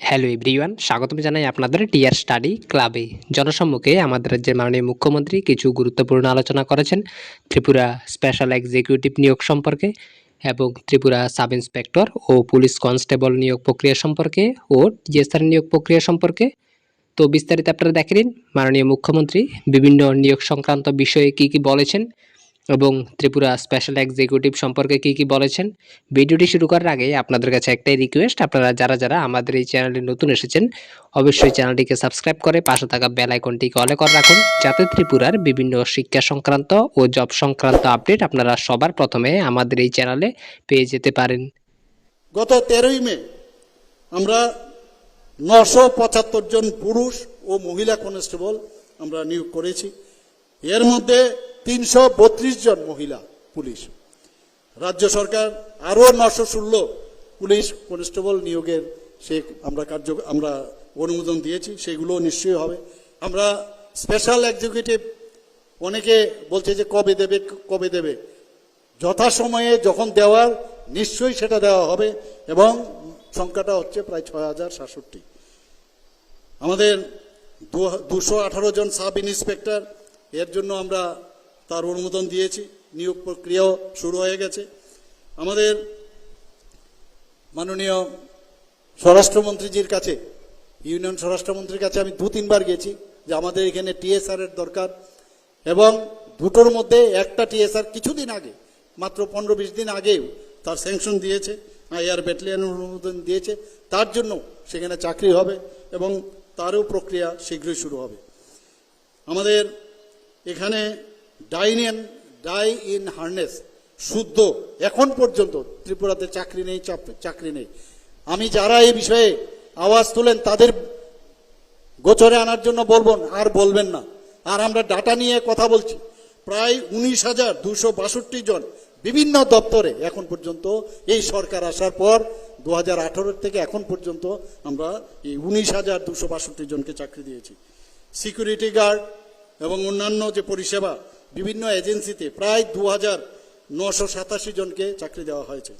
Hello everyone স্বাগতম জানাই আপনাদের টিয়ার স্টাডি ক্লাবে জনসম্মুখে আমাদের রাজ্যের মাননীয় মুখ্যমন্ত্রী কিছু গুরুত্বপূর্ণ আলোচনা করেছেন ত্রিপুরা স্পেশাল এক্সিকিউটিভ নিয়োগ সম্পর্কে এবং ত্রিপুরা সাব ইন্সপেক্টর ও পুলিশ কনস্টেবল নিয়োগ প্রক্রিয়া সম্পর্কে ও টিএসআর নিয়োগ প্রক্রিয়া সম্পর্কে। তো বিস্তারিত আপনারা দেখে নিন। মাননীয় মুখ্যমন্ত্রী বিভিন্ন নিয়োগ সংক্রান্ত বিষয়ে কী কী বলেছেন এবং ত্রিপুরা স্পেশাল এক্সিকিউটিভ সম্পর্কে কী কী বলেছেন? ভিডিওটি শুরু করার আগে আপনাদের কাছে একটাই রিকোয়েস্ট আপনারা যারা যারা আমাদের এই চ্যানেলে নতুন এসেছেন, অবশ্যই চ্যানেলটিকে সাবস্ক্রাইব করে পাশে থাকা বেল আইকনটিকে অলে করে রাখুন, যাতে ত্রিপুরার বিভিন্ন শিক্ষা সংক্রান্ত ও জব সংক্রান্ত আপডেট আপনারা সবার প্রথমে আমাদের এই চ্যানেলে পেয়ে যেতে পারেন। গত তেরোই মে আমরা নশো পঁচাত্তর জন পুরুষ ও মহিলা কনস্টেবল আমরা নিয়োগ করেছি। এর মধ্যে তিনশো বত্রিশ জন মহিলা পুলিশ। রাজ্য সরকার আরও নশো ষোলো পুলিশ কনস্টেবল নিয়োগের সে আমরা কার্য, আমরা অনুমোদন দিয়েছি, সেগুলো নিশ্চয়ই হবে। আমরা স্পেশাল এক্সিকিউটিভ অনেকে বলছে যে কবে দেবে কবে দেবে। যথাসময়ে যখন দেওয়ার, নিশ্চয়ই সেটা দেওয়া হবে এবং সংখ্যাটা হচ্ছে প্রায় ছয় হাজার সাতষট্টি। আমাদের দুশো আঠারো জন সাব ইন্সপেক্টর এর জন্য আমরা তার অনুমোদন দিয়েছি। নিয়োগ প্রক্রিয়াও শুরু হয়ে গেছে। আমাদের মাননীয় স্বরাষ্ট্রমন্ত্রীজির কাছে, ইউনিয়ন স্বরাষ্ট্রমন্ত্রীর কাছে আমি দু তিনবার গেছি যে আমাদের এখানে টিএসআর এর দরকার এবং দুটোর মধ্যে একটা টিএসআর কিছুদিন আগে, মাত্র পনেরো বিশ দিন আগেও তার স্যাংশন দিয়েছে এয়ার ব্যাটালিয়ন অনুমোদন দিয়েছে। তার জন্য সেখানে চাকরি হবে এবং তারও প্রক্রিয়া শীঘ্রই শুরু হবে। আমাদের এখানে ডাইনিয়ান ডাই ইন হার্নেস শুদ্ধ এখন পর্যন্ত ত্রিপুরাতে চাকরি নেই চাকরি নেই। আমি যারা এই বিষয়ে আওয়াজ তোলেন তাদের গোচরে আনার জন্য বলব না, আর বলবেন না। আর আমরা ডাটা নিয়ে কথা বলছি। প্রায় উনিশ হাজার দুশো বাষট্টি জন বিভিন্ন দপ্তরে এখন পর্যন্ত এই সরকার আসার পর দু হাজার আঠারো থেকে এখন পর্যন্ত আমরা এই উনিশ হাজার দুশো বাষট্টি জনকে চাকরি দিয়েছি। সিকিউরিটি গার্ড এবং অন্যান্য যে পরিষেবা বিভিন্ন এজেন্সিতে প্রায় দু হাজার নশো সাতাশি জনকে চাকরি দেওয়া হয়েছে।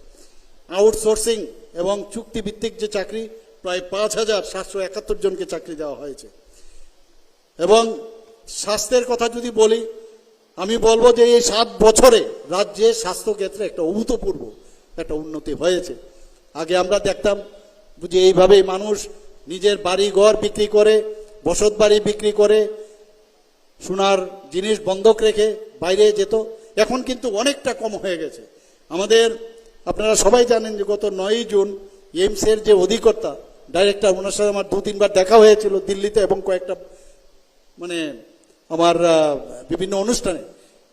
আউটসোর্সিং এবং চুক্তিভিত্তিক যে চাকরি, প্রায় পাঁচ হাজার সাতশো একাত্তর জনকে চাকরি দেওয়া হয়েছে। এবং স্বাস্থ্যের কথা যদি বলি, আমি বলব যে এই সাত বছরে রাজ্যে স্বাস্থ্যক্ষেত্রে একটা অভূতপূর্ব একটা উন্নতি হয়েছে। আগে আমরা দেখতাম যে এইভাবেই মানুষ নিজের বাড়ি ঘর বিক্রি করে বসত বাড়ি বিক্রি করে সোনার জিনিস বন্ধক রেখে বাইরে যেত। এখন কিন্তু অনেকটা কম হয়ে গেছে। আমাদের, আপনারা সবাই জানেন যে গত নয়ই জুন এইমসের যে অধিকর্তা, ডাইরেক্টর ওনার সাথে আমার দু তিনবার দেখা হয়েছিল দিল্লিতে এবং কয়েকটা মানে আমার বিভিন্ন অনুষ্ঠানে।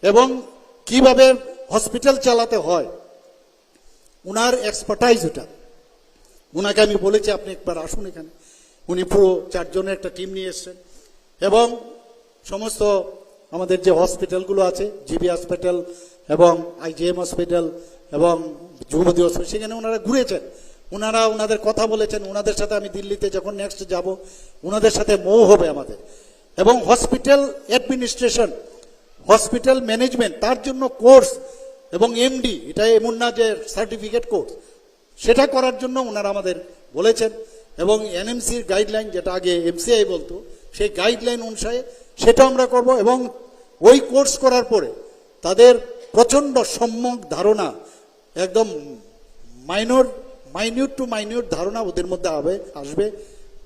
এবং কীভাবে হসপিটাল চালাতে হয়, উনার এক্সপার্টাইজ ওটা। ওনাকে আমি বলেছি, আপনি একবার আসুন এখানে। উনি পুরো চারজনের একটা টিম নিয়ে এসছেন। এবং সমস্ত আমাদের যে হসপিটালগুলো আছে, জিবি হসপিটাল এবং আইজিএম হসপিটাল এবং যুবতী হসপিটাল, সেখানে ওনারা ঘুরেছেন। ওনারা ওনাদের কথা বলেছেন, ওনাদের সাথে আমি দিল্লিতে যখন নেক্সট যাব, ওনাদের সাথে মৌ হবে আমাদের। এবং হসপিটাল অ্যাডমিনিস্ট্রেশন হসপিটাল ম্যানেজমেন্ট তার জন্য কোর্স এবং এমডি এটা এমন না যে সার্টিফিকেট কোর্স সেটা করার জন্য ওনারা আমাদের বলেছেন। এবং এনএমসির গাইডলাইন যেটা আগে এমসিআই বলতো, সেই গাইডলাইন অনুসারে সেটা আমরা করব এবং ওই কোর্স করার পরে তাদের প্রচণ্ড সম্যক ধারণা, একদম মাইনর, মাইনিউট টু মাইনিউট ধারণা ওদের মধ্যে হবে আসবে।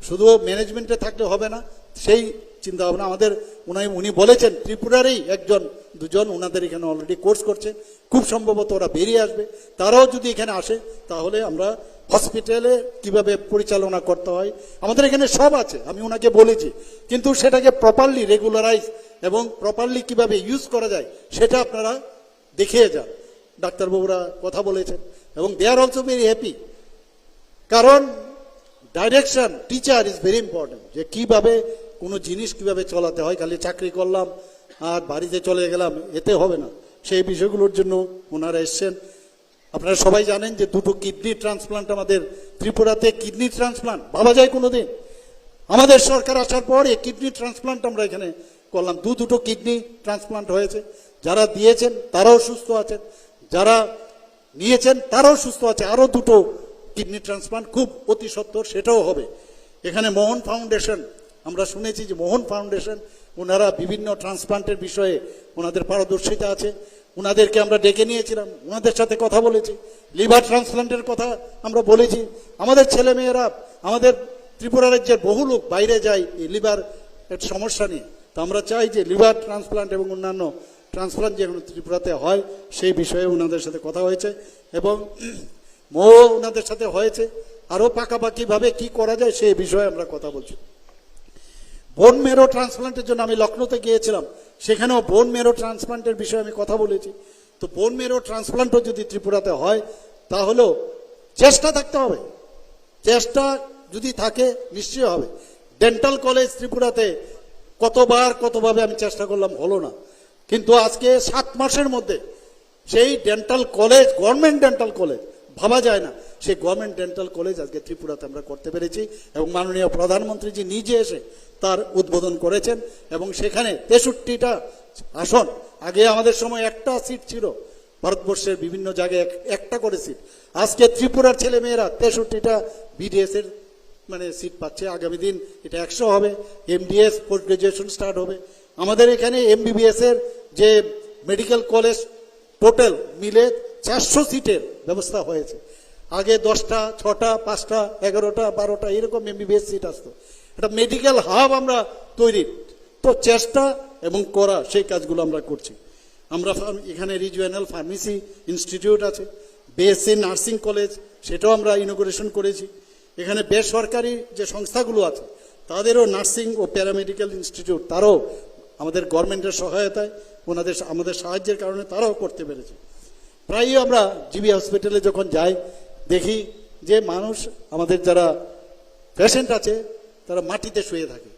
শুধু ম্যানেজমেন্টে থাকলে হবে না, সেই চিন্তা ভাবনা আমাদের উনি উনি বলেছেন, ত্রিপুরারই একজন, দুজন ওনাদের এখানে অলরেডি কোর্স করছে। খুব সম্ভবত ওরা বেরিয়ে আসবে। তারাও যদি এখানে আসে, তাহলে আমরা হসপিটালে কীভাবে পরিচালনা করতে হয়, আমাদের এখানে সব আছে, আমি ওনাকে বলেছি। কিন্তু সেটাকে প্রপারলি রেগুলারাইজ এবং প্রপারলি কীভাবে ইউজ করা যায়, সেটা আপনারা দেখিয়ে যান। ডাক্তারবাবুরা কথা বলেছেন, এবং they are also very happy কারণ direction teacher is very important যে কীভাবে কোনো জিনিস কীভাবে চলাতে হয়, খালি চাকরি করলাম আর বাড়িতে চলে গেলাম, এতে হবে না। সেই বিষয়গুলোর জন্য ওনারা এসছেন। আপনারা সবাই জানেন যে দুটো কিডনি ট্রান্সপ্লান্ট আমাদের ত্রিপুরাতে, কিডনি ট্রান্সপ্লান্ট ভাবা যায় কোনো দিন আমাদের সরকার আসার পর এই কিডনি ট্রান্সপ্লান্ট আমরা এখানে করলাম। দু দুটো কিডনি ট্রান্সপ্লান্ট হয়েছে। যারা দিয়েছেন, তারাও সুস্থ আছেন। যারা নিয়েছেন, তারাও সুস্থ আছে। আরও দুটো কিডনি ট্রান্সপ্লান্ট খুব অতি সত্বর, সেটাও হবে। এখানে মোহন ফাউন্ডেশন, আমরা শুনেছি যে মোহন ফাউন্ডেশন, ওনারা বিভিন্ন ট্রান্সপ্লান্টের বিষয়ে ওনাদের পারদর্শিতা আছে। ওনাদেরকে আমরা ডেকে নিয়েছিলাম ওনাদের সাথে কথা বলেছি, লিভার ট্রান্সপ্লান্টের কথা আমরা বলেছি। আমাদের ছেলেমেয়েরা, আমাদের ত্রিপুরা রাজ্যের বহু লোক বাইরে যায় এই লিভার এর সমস্যা নিয়ে। তো আমরা চাই যে লিভার ট্রান্সপ্লান্ট এবং অন্যান্য ট্রান্সপ্লান্ট যেগুলো ত্রিপুরাতে হয়, সেই বিষয়ে ওনাদের সাথে কথা হয়েছে এবং মো ওনাদের সাথে হয়েছে। আরও পাকাপাকিভাবে কি করা যায় সেই বিষয়ে আমরা কথা বলছি। বোন মেরো ট্রান্সপ্লান্টের জন্য আমি লখনৌতে গিয়েছিলাম। সেখানেও বোন মেরো ট্রান্সপ্লান্টের বিষয়ে আমি কথা বলেছি। তো বোন মেরো ট্রান্সপ্লান্টও যদি ত্রিপুরাতে হয় তাহলেও চেষ্টা থাকতে হবে। চেষ্টা যদি থাকে, নিশ্চয়ই হবে। ডেন্টাল কলেজ ত্রিপুরাতে কতবার, কতভাবে আমি চেষ্টা করলাম, হলো না। কিন্তু আজকে সাত মাসের মধ্যে সেই dental college government dental college ভাবা যায় না। সেই গভর্নমেন্ট ডেন্টাল কলেজ আজকে ত্রিপুরাতে আমরা করতে পেরেছি এবং মাননীয় প্রধানমন্ত্রীজি নিজে এসে তার উদ্বোধন করেছেন এবং সেখানে তেষট্টিটা আসন। আগে আমাদের সময় একটা সিট ছিল, ভারতবর্ষের বিভিন্ন জায়গায় এক- একটা করে সিট আজকে ত্রিপুরার ছেলে মেয়েরা তেষট্টিটা বিডিএস এর মানে সিট পাচ্ছে। আগামী দিন এটা একশো হবে। এমডিএস পোস্ট গ্রাজুয়েশন স্টার্ট হবে। আমাদের এখানে এমবিবিএস এর যে মেডিকেল কলেজ টোটাল মিলে চারশো সিটের ব্যবস্থা হয়েছে। আগে দশটা, ছটা, পাঁচটা, এগারোটা, বারোটা, এরকম এমবিবিএস সিট আসতো। একটা মেডিকেল হাব আমরা তৈরি। তো চেষ্টা এবং করা, সেই কাজগুলো আমরা করছি। আমরা এখানে রিজিওনাল ফার্মেসি ইনস্টিটিউট আছে। বিএসসি নার্সিং কলেজ সেটাও আমরা ইনোগ্রেশন করেছি। এখানে বেসরকারি যে সংস্থাগুলো আছে, তাদেরও নার্সিং ও প্যারামেডিক্যাল ইনস্টিটিউট তারাও আমাদের গভর্নমেন্টের সহায়তায়, ওনাদের, আমাদের সাহায্যের কারণে তারাও করতে পেরেছে। প্রায়ই আমরা জিবি হসপিটালে যখন যাই, দেখি যে মানুষ, আমাদের যারা পেশেন্ট আছে, তারা মাটিতে শুয়ে থাকে।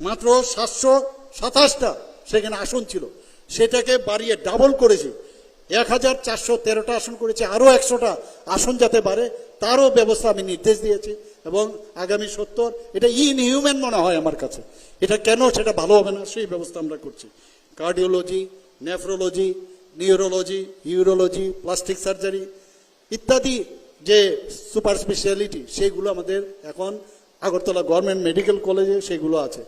মাত্র সাতশো সাতাশটা সেখানে আসন ছিল। সেটাকে বাড়িয়ে ডাবল করেছি। এক হাজার চারশো তেরোটা আসন করেছে, আরও একশোটা আসন যাতে বাড়ে, তারও ব্যবস্থা আমি নির্দেশ দিয়েছি এবং আগামী সত্তর, এটা ইনহিউম্যান মনে হয় আমার কাছে। এটা কেন সেটা ভালো হবে না, সেই ব্যবস্থা আমরা করছি। Cardiology nephrology neurology urology plastic surgery ইত্যাদি যে সুপার স্পেশালিটি সেগুলো আমাদের এখন আগরতলা গভর্নমেন্ট মেডিকেল কলেজে সেগুলো আছে।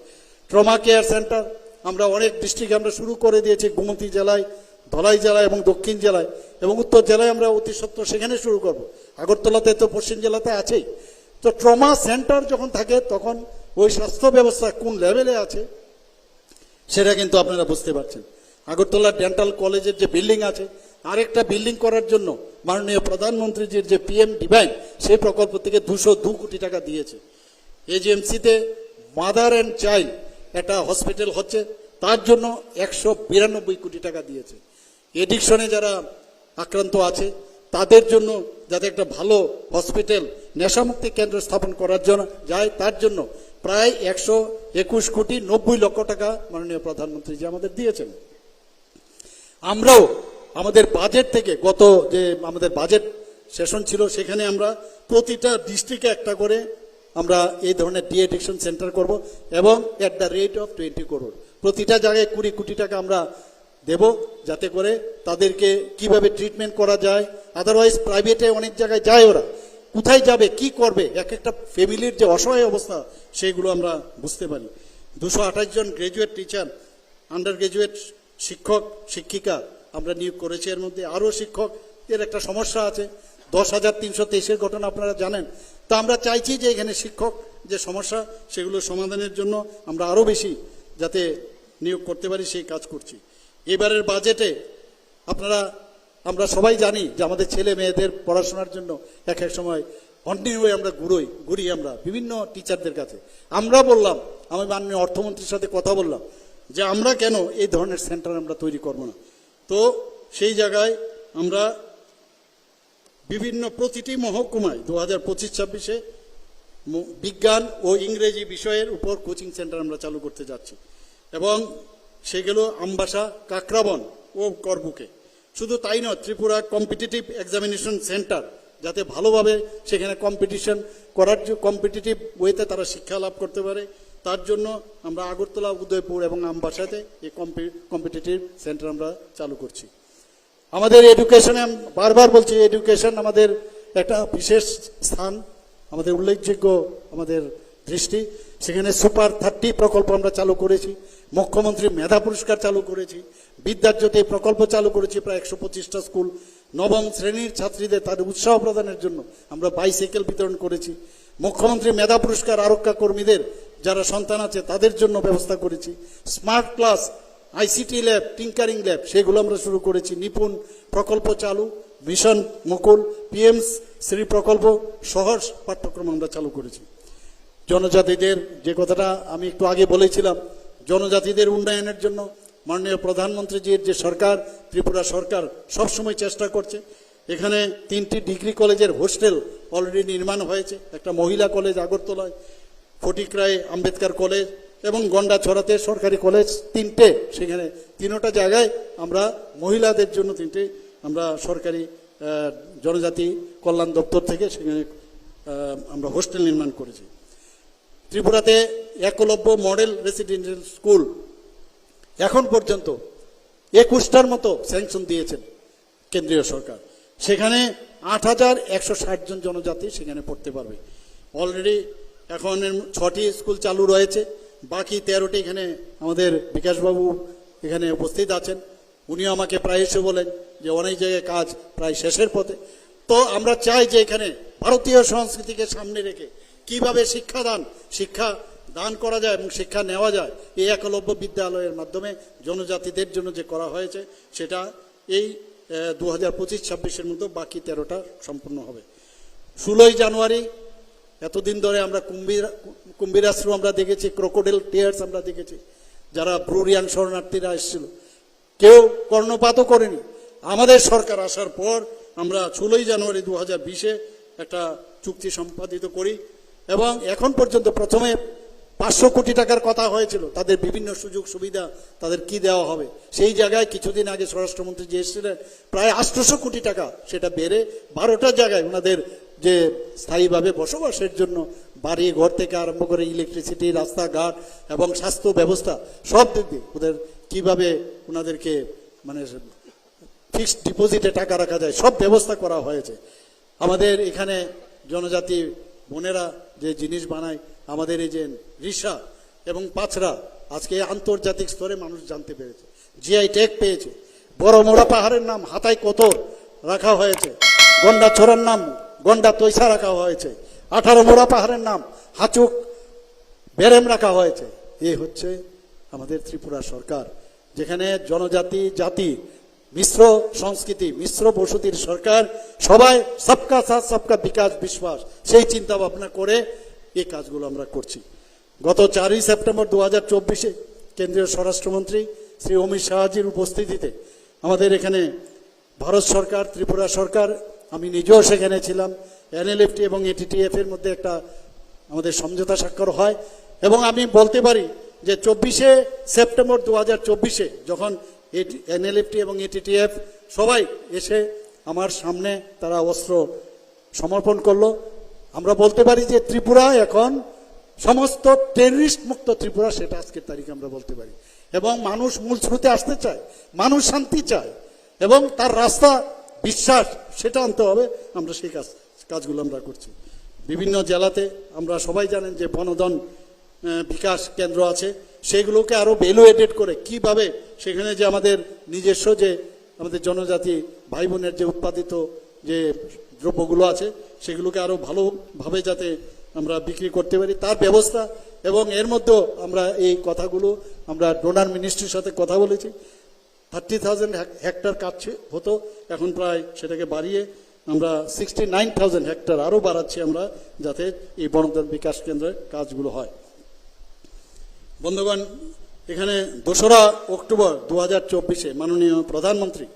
ট্রমা কেয়ার সেন্টার আমরা অনেক ডিস্ট্রিক্টে আমরা শুরু করে দিয়েছি, গোমতী জেলায়, ধলাই জেলায় এবং দক্ষিণ জেলায় এবং উত্তর জেলায় আমরা অতি সত্ত্বর সেখানে শুরু করব। আগরতলাতে তো পশ্চিম জেলাতে আছেই। তো ট্রমা সেন্টার যখন থাকে, তখন ওই স্বাস্থ্য ব্যবস্থা কোন লেভেলে আছে, সেটা কিন্তু আপনারা বুঝতে পারছেন। আগরতলা ডেন্টাল কলেজের যে বিল্ডিং আছে, আরেকটা বিল্ডিং করার জন্য মাননীয় প্রধানমন্ত্রীজির যে পিএম ডিভাইন সেই প্রকল্প থেকে দুশো দু কোটি টাকা দিয়েছে। এজিএমসিতে মাদার অ্যান্ড চাইল্ড একটা হসপিটাল হচ্ছে, তার জন্য একশো বিরানব্বই কোটি টাকা দিয়েছে। এডিকশনে যারা আক্রান্ত আছে, তাদের জন্য যাতে একটা ভালো হসপিটাল, নেশামুক্তি কেন্দ্র স্থাপন করার জন্য যায়, তার জন্য প্রায় একশো একুশ কোটি নব্বই লক্ষ টাকা মাননীয় প্রধানমন্ত্রী যে আমাদের দিয়েছেন। আমরাও আমাদের বাজেট থেকে গত যে আমাদের বাজেট সেশন ছিল, সেখানে আমরা প্রতিটা ডিস্ট্রিক্টে একটা করে আমরা এই ধরনের ডি এডিকশন সেন্টার করব এবং at the rate of twenty crore প্রতিটা জায়গায় কুড়ি কোটি টাকা আমরা দেব যাতে করে তাদেরকে কীভাবে ট্রিটমেন্ট করা যায়। আদারওয়াইজ প্রাইভেটে অনেক জায়গায় যায় ওরা। কোথায় যাবে, কি করবে, এক একটা ফ্যামিলির যে অসহায় অবস্থা সেইগুলো আমরা বুঝতে পারি। দুশো আঠাশ জন গ্রাজুয়েট টিচার আন্ডার গ্রাজুয়েট শিক্ষক, শিক্ষিকা আমরা নিয়োগ করেছি। এর মধ্যে আরও শিক্ষকদের একটা সমস্যা আছে। দশ হাজার তিনশো তেইশের ঘটনা আপনারা জানেন। তা আমরা চাইছি যে এখানে শিক্ষক যে সমস্যা, সেগুলো সমাধানের জন্য আমরা আরও বেশি যাতে নিয়োগ করতে পারি, সেই কাজ করছি। এবারের বাজেটে আপনারা, আমরা সবাই জানি যে আমাদের ছেলে মেয়েদের পড়াশোনার জন্য এক এক সময় অন্যায় হয়ে আমরা ঘুরোই, ঘুরি আমরা বিভিন্ন টিচারদের কাছে। আমরা বললাম, আমি মাননীয় অর্থমন্ত্রীর সাথে কথা বললাম যে আমরা কেন এই ধরনের সেন্টার আমরা তৈরি করব না? তো সেই জায়গায় আমরা বিভিন্ন প্রতিটি মহকুমায় দু হাজার পঁচিশ ছাব্বিশে বিজ্ঞান ও ইংরেজি বিষয়ের উপর কোচিং সেন্টার আমরা চালু করতে যাচ্ছি। এবং সেগুলো আমবাসা, কাকরাবন ও করবুকে। শুধু তাই নয়, ত্রিপুরা কম্পিটিটিভ এক্সামিনেশন সেন্টার, যাতে ভালোভাবে সেখানে কম্পিটিশন করার কম্পিটিটিভ ওয়েতে তারা শিক্ষা লাভ করতে পারে। তার জন্য আমরা আগরতলা, উদয়পুর এবং আমবাসাতে এই কম্পিটিটিভ সেন্টার আমরা চালু করছি। আমাদের এডুকেশনে বারবার বলছি এডুকেশন আমাদের একটা বিশেষ স্থান, আমাদের উল্লেখযোগ্য আমাদের দৃষ্টি। সেখানে সুপার থার্টি প্রকল্প আমরা চালু করেছি, মুখ্যমন্ত্রী মেধা পুরস্কার চালু করেছি বিদ্যাজ্যোতি প্রকল্প চালু করেছি প্রায় একশো পঁচিশটা স্কুল। নবম শ্রেণির ছাত্রীদের তাদের উৎসাহ প্রদানের জন্য আমরা বাইসাইকেল বিতরণ করেছি। মুখ্যমন্ত্রী মেধা পুরস্কার আরক্ষা কর্মীদের যারা সন্তান আছে, তাদের জন্য ব্যবস্থা করেছি। Smart class ICT lab tinkering lab সেগুলো আমরা শুরু করেছি। নিপুণ প্রকল্প চালু, মিশন মুকুল পিএমস শ্রী প্রকল্প সহজ পাঠ্যক্রম আমরা চালু করেছি। জনজাতিদের, যে কথাটা আমি একটু আগে বলেছিলাম, জনজাতিদের উন্নয়নের জন্য মাননীয় প্রধানমন্ত্রীজির যে সরকার, ত্রিপুরা সরকার সবসময় চেষ্টা করছে। এখানে তিনটি ডিগ্রি কলেজের হোস্টেল অলরেডি নির্মাণ হয়েছে। একটা মহিলা কলেজ আগরতলায় ফটিকরায় আম্বেদকর কলেজ এবং গন্ডাছড়াতে সরকারি কলেজ তিনটে, সেখানে তিনোটা জায়গায় আমরা মহিলাদের জন্য তিনটে, আমরা সরকারি জনজাতি কল্যাণ দপ্তর থেকে সেখানে আমরা হোস্টেল নির্মাণ করেছি। ত্রিপুরাতে একলব্য মডেল রেসিডেন্সিয়াল স্কুল এখন পর্যন্ত একুশটার মতো স্যাংশন দিয়েছেন কেন্দ্রীয় সরকার। সেখানে আট হাজার একশো ষাট জন জনজাতি সেখানে পড়তে পারবে। অলরেডি এখন ছটি স্কুল চালু রয়েছে। বাকি তেরোটি এখানে আমাদের বিকাশবাবু এখানে উপস্থিত আছেন। উনিও আমাকে প্রায় এসে বলেন যে অনেক জায়গায় কাজ প্রায় শেষের পথে। তো আমরা চাই যে এখানে ভারতীয় সংস্কৃতিকে সামনে রেখে কীভাবে শিক্ষাদান, শিক্ষা দান করা যায় এবং শিক্ষা নেওয়া যায় এই একলব্য বিদ্যালয়ের মাধ্যমে জনজাতিদের জন্য যে করা হয়েছে, সেটা এই দু হাজার পঁচিশ ছাব্বিশের মতো বাকি তেরোটা সম্পূর্ণ হবে। ষোলোই জানুয়ারি এতদিন ধরে আমরা কুম্ভীর, কুম্ভীরাশ্রু আমরা দেখেছি ক্রোকোডেল টিয়ার্স আমরা দেখেছি, যারা ব্রুরিয়ান শরণার্থীরা এসেছিল। কেউ কর্ণপাতও করেনি। আমাদের সরকার আসার পর আমরা ষোলোই জানুয়ারি দু হাজার বিশে একটা চুক্তি সম্পাদিত করি এবং এখন পর্যন্ত প্রথমে পাঁচশো কোটি টাকার কথা হয়েছিল। তাদের বিভিন্ন সুযোগ সুবিধা তাদের কি দেওয়া হবে? সেই জায়গায় কিছুদিন আগে স্বরাষ্ট্রমন্ত্রী যে এসেছিলেন, প্রায় আটশোশো কোটি টাকা সেটা বেড়ে বারোটা জায়গায় ওনাদের যে স্থায়ীভাবে বসবাসের জন্য বাড়ি, ঘর থেকে আরম্ভ করে ইলেকট্রিসিটি রাস্তাঘাট এবং স্বাস্থ্য ব্যবস্থা সব দিক দিয়ে ওদের কীভাবে ওনাদেরকে মানে ফিক্সড ডিপোজিটে টাকা রাখা যায়, সব ব্যবস্থা করা হয়েছে। আমাদের এখানে জনজাতি বোনেরা যে জিনিস বানায়, আমাদের এই যে রিসা এবং পাছরা আজকে আন্তর্জাতিক স্তরে মানুষ জানতে পেরেছে। জিআই ট্যাগ পেয়েছে। বড় মোড়া পাহাড়ের নাম হাতায় কোতর রাখা হয়েছে। গন্ডা ছড়ার নাম গন্ডা তৈসা রাখা হয়েছে। আঠারো মোড়া পাহাড়ের নাম, হাচুক, বেরেম রাখা হয়েছে। এই হচ্ছে আমাদের ত্রিপুরা সরকার, যেখানে জনজাতি, জাতি, মিশ্র সংস্কৃতি, মিশ্র বসতির সরকার, সবাই সবকা সাথ, সবকা বিকাশ, বিশ্বাস, সেই চিন্তা ভাবনা করে এই কাজগুলো আমরা করছি। গত চারই সেপ্টেম্বর দু হাজার চব্বিশে কেন্দ্রীয় স্বরাষ্ট্রমন্ত্রী শ্রী অমিত শাহজির উপস্থিতিতে আমাদের এখানে ভারত সরকার, ত্রিপুরা সরকার আমি নিজেও সেখানে ছিলাম। এনএলএফটি এবং এটিটিএফ এর মধ্যে একটা আমাদের সমঝোতা স্বাক্ষর হয় এবং আমি বলতে পারি যে চব্বিশে সেপ্টেম্বর দু হাজার চব্বিশে যখন এনএলএফটি এবং এটিটিএফ সবাই এসে আমার সামনে তারা অস্ত্র সমর্পণ করল। আমরা বলতে পারি যে ত্রিপুরা এখন সমস্ত টেররিস্ট মুক্ত ত্রিপুরা সেটা আজকের তারিখে আমরা বলতে পারি। এবং মানুষ মূল স্রোতে আসতে চায়, মানুষ শান্তি চায় এবং তার রাস্তা বিশ্বাস, সেটা আনতে হবে। আমরা সেই কাজ, কাজগুলো আমরা করছি। বিভিন্ন জেলাতে আমরা সবাই জানেন যে বনধন বিকাশ কেন্দ্র আছে। সেগুলোকে আরও ভ্যালুয়েটেড করে কীভাবে সেখানে যে আমাদের নিজস্ব যে আমাদের জনজাতি ভাই বোনের যে উৎপাদিত যে দ্রব্যগুলো আছে, সেগুলোকে আরও ভালোভাবে যাতে আমরা বিক্রি করতে পারি। তার ব্যবস্থা এবং এর মধ্যেও আমরা এই কথাগুলো, আমরা ডোনার মিনিস্ট্রির সাথে কথা বলেছি। থার্টি থাউজেন্ড হেক্টর কাজ হতো। এখন প্রায় সেটাকে বাড়িয়ে আমরা সিক্সটি নাইন থাউজেন্ড হেক্টর আরও বাড়াচ্ছি আমরা, যাতে এই বনধন বিকাশ কেন্দ্রের কাজগুলো হয়। বন্ধুগণ, এখানে দোসরা অক্টোবর দু হাজার চব্বিশে মাননীয় প্রধানমন্ত্রী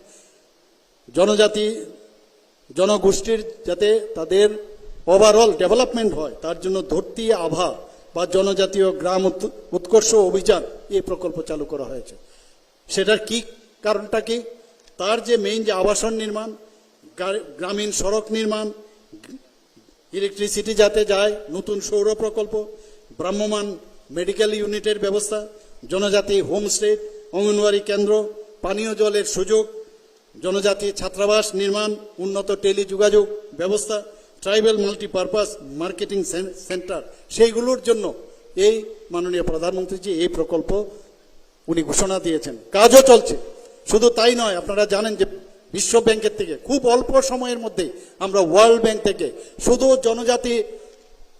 জনজাতি, জনগোষ্ঠীর যাতে তাদের ওভারঅল ডেভেলপমেন্ট হয়, তার জন্য ধরতি আভা বা জনজাতীয় গ্রাম উৎকর্ষ অভিযান এই প্রকল্প চালু করা হয়েছে। সেটার কি কারণটা কি তার যে মেইন যে আবাসন নির্মাণ গ্রামীণ সড়ক নির্মাণ ইলেকট্রিসিটি যাতে যায়, নতুন সৌর প্রকল্প ভ্রাম্যমান মেডিকেল ইউনিটের ব্যবস্থা, জনজাতি হোমস্টে অঙ্গনওয়াড়ি কেন্দ্র, পানীয় জলের সুযোগ, জনজাতি ছাত্রাবাস নির্মাণ, উন্নত টেলি যোগাযোগ ব্যবস্থা ট্রাইবেল মাল্টিপারপাস মার্কেটিং সেন্টার সেইগুলোর জন্য এই মাননীয় প্রধানমন্ত্রীজি এই প্রকল্প উনি ঘোষণা দিয়েছেন। কাজও চলছে। শুধু তাই নয়, আপনারা জানেন যে বিশ্ব ব্যাংকের থেকে খুব অল্প সময়ের মধ্যে আমরা ওয়ার্ল্ড ব্যাংক থেকে শুধু জনজাতি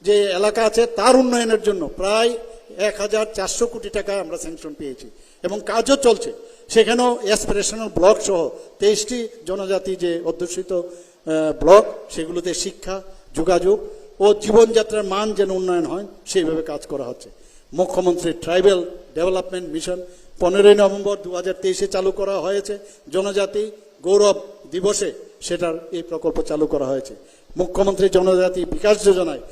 যে এলাকা আছে তার উন্নয়নের জন্য প্রায় এক হাজার চারশো কোটি টাকা আমরা স্যাংশন পেয়েছি এবং কাজও চলছে। সেখানেও অ্যাসপিরেশনাল ব্লক সহ তেইশটি জনজাতি যে অধ্যুষিত ব্লক সেগুলোতে শিক্ষা, যোগাযোগ ও জীবনযাত্রার মান যেন উন্নয়ন হয়, সেইভাবে কাজ করা হচ্ছে। মুখ্যমন্ত্রী ট্রাইবেল ডেভেলপমেন্ট মিশন পনেরোই নভেম্বর দু হাজার চালু করা হয়েছে জনজাতি গৌরব দিবসে। সেটার এই প্রকল্প চালু করা হয়েছে। মুখ্যমন্ত্রী জনজাতি বিকাশ যোজনায়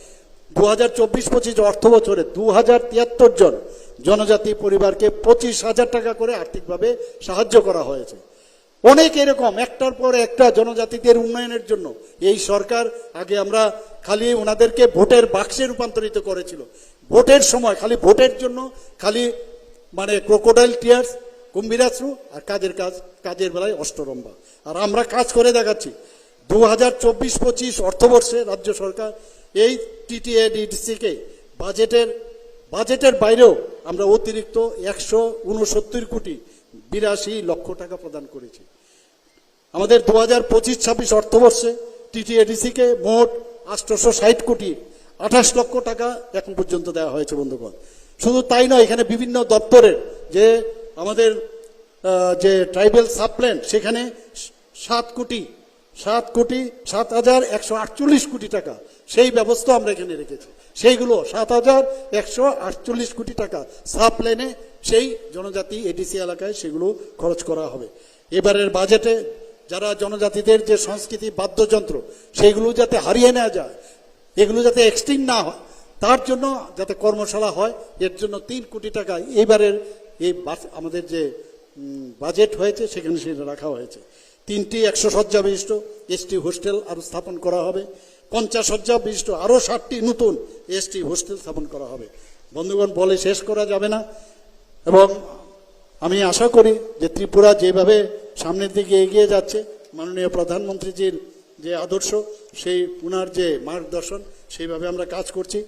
দু হাজার চব্বিশ পঁচিশ অর্থ বছরে দু হাজার তিয়াত্তর জন জনজাতি পরিবারকে পঁচিশ হাজার টাকা করে আর্থিকভাবে সাহায্য করা হয়েছে। অনেক এরকম, একটার পর একটা জনজাতিদের উন্নয়নের জন্য এই সরকার আগে আমরা খালি ওনাদেরকে ভোটের বাক্সে রূপান্তরিত করেছিল। ভোটের সময়, খালি ভোটের জন্য খালি মানে ক্রোকোডাইল টিয়ার্স কুম্ভীরাশ্রু আর কাজের কাজ, কাজের বেলায় অষ্টরম্বা আর আমরা কাজ করে দেখাচ্ছি। দু হাজার চব্বিশ পঁচিশ অর্থবর্ষে রাজ্য সরকার এই টিটিএডিসিকে বাজেটের বাজেটের বাইরেও আমরা অতিরিক্ত একশো উনসত্তর কোটি বিরাশি লক্ষ টাকা প্রদান করেছি। আমাদের দু হাজার পঁচিশ ছাব্বিশ অর্থবর্ষে টিটিএডিসিকে মোট আটশোশো ষাট কোটি আঠাশ লক্ষ টাকা এখন পর্যন্ত দেওয়া হয়েছে বন্ধুগণ। শুধু তাই নয়, এখানে বিভিন্ন দপ্তরের যে আমাদের যে ট্রাইবেল সাবপ্ল্যান সেখানে সাত কোটি সাত কোটি, সাত হাজার একশো আটচল্লিশ কোটি টাকা সেই ব্যবস্থা আমরা এখানে রেখেছি। সেইগুলো সাত হাজার একশো আটচল্লিশ কোটি টাকা সাব প্লেনে সেই জনজাতি এডিসি এলাকায় সেগুলো খরচ করা হবে। এবারের বাজেটে যারা জনজাতিদের যে সংস্কৃতি বাদ্যযন্ত্র সেইগুলো যাতে হারিয়ে নেওয়া যায়, এগুলো যাতে এক্সটিং না হয় তার জন্য যাতে কর্মশালা হয়, এর জন্য তিন কোটি টাকা এইবারের এই আমাদের যে বাজেট হয়েছে, সেখানে সেটা রাখা হয়েছে। তিনটি একশো শয্যা বিশিষ্ট এসটি হোস্টেল আরও স্থাপন করা হবে। পঞ্চাশ শয্যা বিশিষ্ট আরও ষাটটি নতুন এসটি হোস্টেল স্থাপন করা হবে। বন্ধুগণ, বলে শেষ করা যাবে না। এবং আমি আশা করি যে ত্রিপুরা যেভাবে সামনের দিকে এগিয়ে যাচ্ছে, মাননীয় প্রধানমন্ত্রীজির যে আদর্শ, সেই উনার যে মার্গদর্শন, সেইভাবে আমরা কাজ করছি।